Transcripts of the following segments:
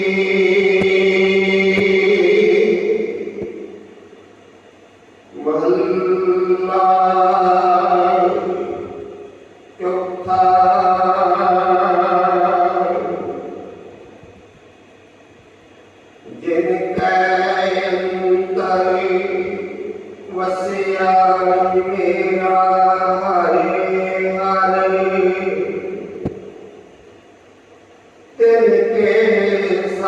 E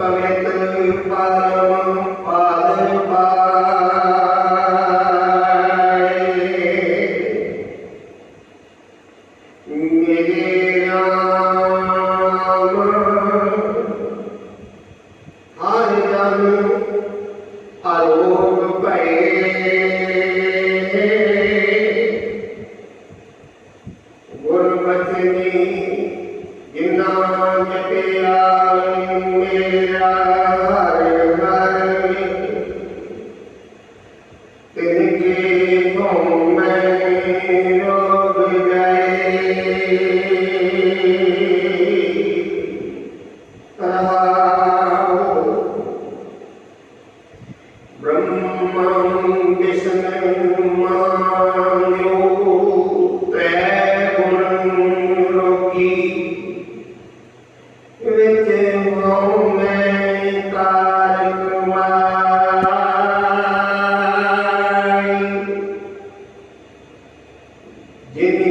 ਪਵਿੱਤ ਪਰਮ ਪਾਦ ਪਾਏ ਮੇਰੇ ਨਾਮ ਹਰ ਜਨ ਅਲੋਕ ਭਏ ਗੁਰਮਤਿ ਨੇ ਜਿਨਾਂ ਜਪਿਆ Yeah.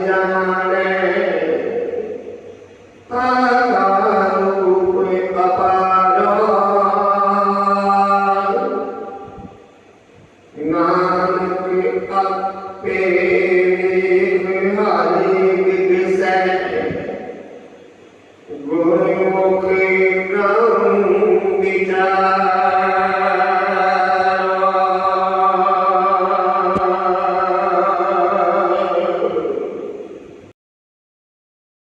জানা